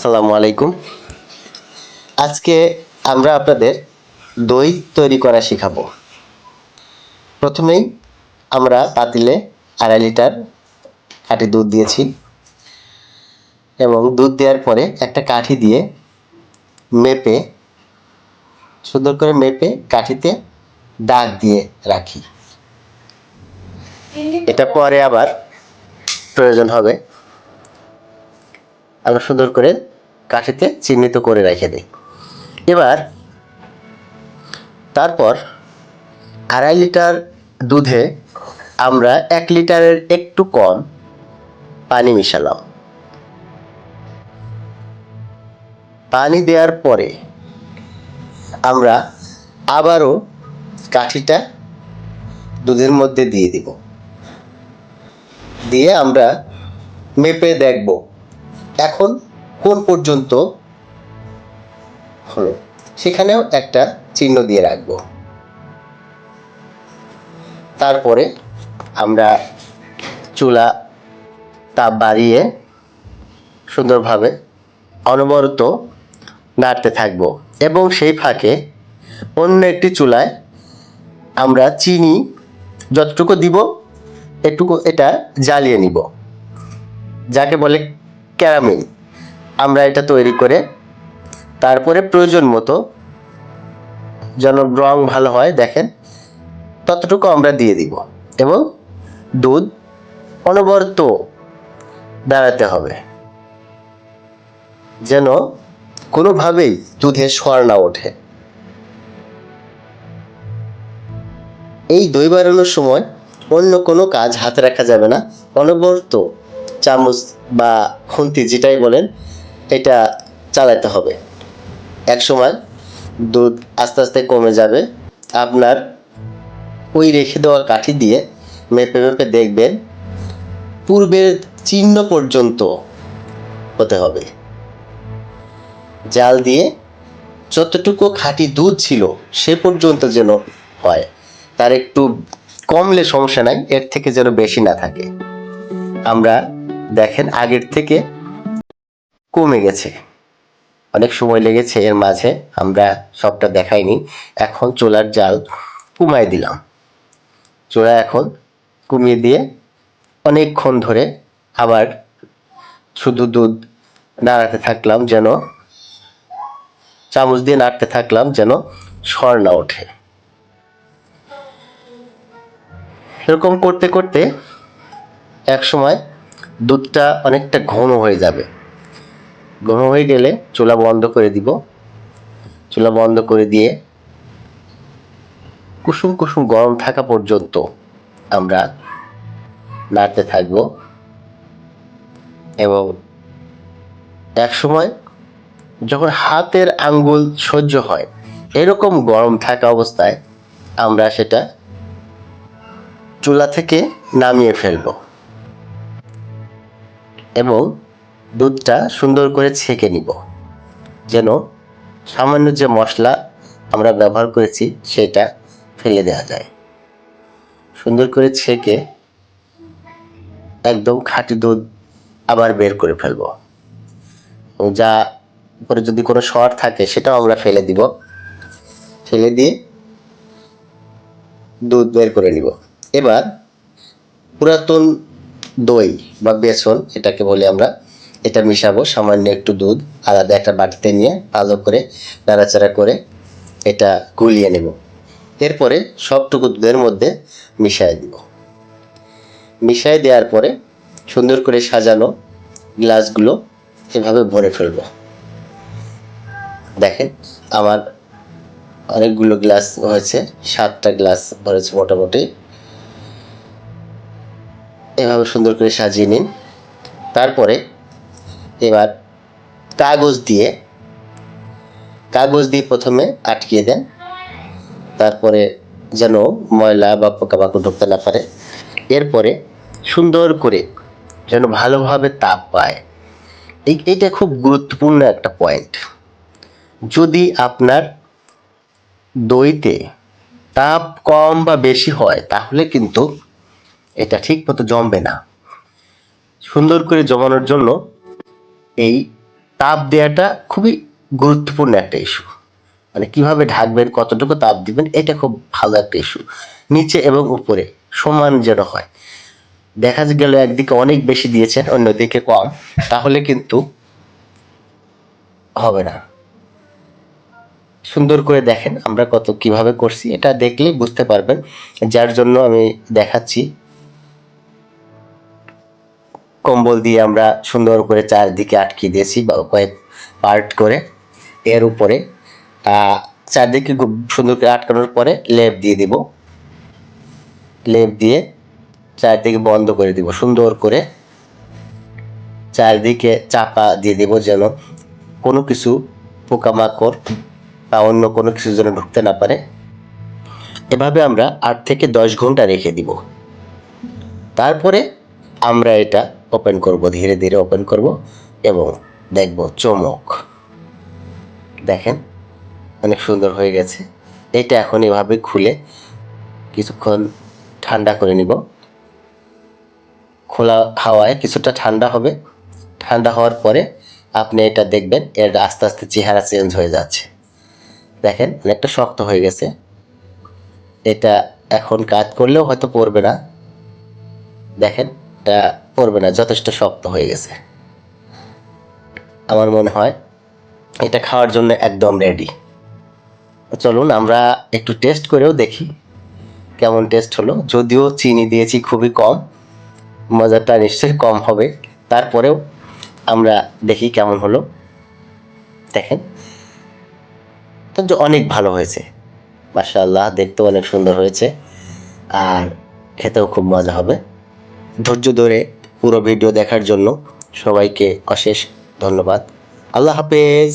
আসসালামু আলাইকুম। আজকে আমরা আপনাদের দই তৈরি করা শেখাবো। প্রথমেই আমরা পাতিলে আড়াই লিটার কাঠি দুধ দিয়েছি এবং দুধ দেওয়ার পরে একটা কাঠি দিয়ে মেপে সুন্দর করে মেপে কাঠিতে দাগ দিয়ে রাখি। এটা পরে আবার প্রয়োজন হবে। আমরা সুন্দর করে কাঠিতে চিহ্নিত করে রেখে দিই। এবার তারপর আড়াই লিটার দুধে আমরা এক লিটারের একটু কম পানি মিশালাম। পানি দেওয়ার পরে আমরা আবারও কাঠিটা দুধের মধ্যে দিয়ে দিব। দিয়ে আমরা মেপে দেখব। এখন কোন পর্যন্ত হলো। সেখানেও একটা চিহ্ন দিয়ে রাখব। তারপরে আমরা চুলা, তাপ বাড়িয়ে সুন্দরভাবে অনবরত নাড়তে থাকব এবং সেই ফাঁকে অন্য একটি চুলায় আমরা চিনি যতটুকু দিব, এটুকু এটা জ্বালিয়ে নিব, যাকে বলে ক্যারামেল। আমরা এটা তৈরি করে তারপরে প্রয়োজন মতো যেন রং ভালো হয়, দেখেন, ততটুকু আমরা দিয়ে দিব এবং দুধ অনবরত দাঁড়াতে হবে যেন কোনোভাবেই দুধে সোয়ার না ওঠে। এই দই বাড়ানোর সময় অন্য কোনো কাজ হাতে রাখা যাবে না। অনবরত চামচ বা খুন্তি যেটাই বলেন এটা চালাতে হবে। এক সময় দুধ আস্তে আস্তে কমে যাবে। আপনার ওই রেখে দেওয়ার কাঠি দিয়ে মেপে মেপে দেখবেন পূর্বের চিহ্ন পর্যন্ত হতে হবে। জাল দিয়ে যতটুকু খাঁটি দুধ ছিল সে পর্যন্ত যেন হয়। তার একটু কমলে সমস্যা নাই, এর থেকে যেন বেশি না থাকে। আমরা দেখেন আগের থেকে কমে গেছে। অনেক সময় লেগেছে, এর মাঝে আমরা সবটা দেখাইনি। এখন চোলার জাল কমাই দিলাম। চুলা এখন কমিয়ে দিয়ে অনেকক্ষণ ধরে আবার শুধু দুধ নাড়াতে থাকলাম যেন, চামচ দিয়ে নাড়তে থাকলাম যেন সর না ওঠে। এরকম করতে করতে এক সময় দুধটা অনেকটা ঘন হয়ে যাবে। ঘন হয়ে গেলে চুলা বন্ধ করে দিব। চুলা বন্ধ করে দিয়ে কুসুম কুসুম গরম থাকা পর্যন্ত আমরা নাড়তে থাকব। এবং এক সময় যখন হাতের আঙ্গুল সহ্য হয়, এরকম গরম থাকা অবস্থায় আমরা সেটা চুলা থেকে নামিয়ে ফেলব। এবং দুধটা সুন্দর করে ছেঁকে নিব। যেন সামান্য যে মশলা আমরা ব্যবহার করেছি সেটা ফেলে দেওয়া যায়। সুন্দর করে ছেঁকে একদম খাঁটি দুধ আবার বের করে ফেলব। যা উপরে যদি কোনো শর্ট থাকে সেটাও আমরা ফেলে দিব। ফেলে দিয়ে দুধ বের করে নিব। এবার পুরাতন দই বা বেসন, এটাকে বলি আমরা এটা মিশাবো, সামান্য একটু দুধ, আলাদা একটা বাটিতে নিয়ে ভালো করে নাড়াচাড়া করে এটা গুলিয়ে নেব। এরপরে সবটুকু দুধের মধ্যে মিশিয়ে দিব। মিশিয়ে দেওয়ার পরে সুন্দর করে সাজানো গ্লাসগুলো এভাবে ভরে ফেলব। দেখেন, আমার অনেকগুলো গ্লাস হয়েছে, সাতটা গ্লাস ভরেছে মোটামুটি। এভাবে সুন্দর করে সাজিয়ে নিন। তারপরে এবার কাগজ দিয়ে কাগজ দিয়ে প্রথমে আটকিয়ে দেন। তারপরে যেন ময়লা বা পোকামাকড় ঢুকতে না পারে। এরপরে সুন্দর করে যেন ভালোভাবে তাপ পায়। এই এটা খুব গুরুত্বপূর্ণ একটা পয়েন্ট যদি আপনার দইতে তাপ কম বা বেশি হয়, তাহলে কিন্তু এটা ঠিক মতো জমবে না। সুন্দর করে জমানোর জন্য এই তাপ দেওয়াটা খুবই গুরুত্বপূর্ণ একটা ইস্যু মানে কীভাবে ঢাকবেন, কতটুকু তাপ দিবেন, এটা খুব ভালো একটা ইস্যু নিচে এবং উপরে সমান যেন হয়। দেখা গেল একদিকে অনেক বেশি দিয়েছেন, অন্যদিকে কম, তাহলে কিন্তু হবে না। সুন্দর করে দেখেন আমরা কত কীভাবে করছি, এটা দেখলেই বুঝতে পারবেন। যার জন্য আমি দেখাচ্ছি কম্বল দিয়ে আমরা সুন্দর করে চারদিকে আটকে দিয়েছি বা কয়েক পার্ট করে। এর উপরে চারদিকে সুন্দর করে আটকানোর পরে লেপ দিয়ে দিব। লেপ দিয়ে চারদিকে বন্ধ করে দিব, সুন্দর করে চারদিকে চাপা দিয়ে দিব যেন কোনো কিছু পোকামাকড় বা অন্য কোনো কিছু যেন ঢুকতে না পারে। এভাবে আমরা আট থেকে দশ ঘণ্টা রেখে দিব। তারপরে আমরা এটা ওপেন করব, ধীরে ধীরে ওপেন করব এবং দেখব চমক। দেখেন, অনেক সুন্দর হয়ে গেছে। এটা এখন এভাবে খুলে কিছুক্ষণ ঠান্ডা করে নিব। খোলা হাওয়ায় কিছুটা ঠান্ডা হবে। ঠান্ডা হওয়ার পরে আপনি এটা দেখবেন, এর আস্তে আস্তে চেহারা চেঞ্জ হয়ে যাচ্ছে। দেখেন, অনেকটা শক্ত হয়ে গেছে। এটা এখন কাজ করলেও হয়তো পড়বে না। দেখেন এটা পড়বে না, যথেষ্ট শক্ত হয়ে গেছে। আমার মনে হয় এটা খাওয়ার জন্য একদম রেডি চলুন, আমরা একটু টেস্ট করেও দেখি কেমন টেস্ট হলো। যদিও চিনি দিয়েছি খুবই কম, মজাটা নিশ্চয়ই কম হবে। তারপরেও আমরা দেখি কেমন হলো। দেখেন তো অনেক ভালো হয়েছে। মাশাআল্লাহ, দেখতেও অনেক সুন্দর হয়েছে। আর খেতেও খুব মজা হবে। ধৈর্য ধরে পুরো ভিডিও দেখার জন্য সবাইকে অশেষ ধন্যবাদ। আল্লাহ হাফেজ।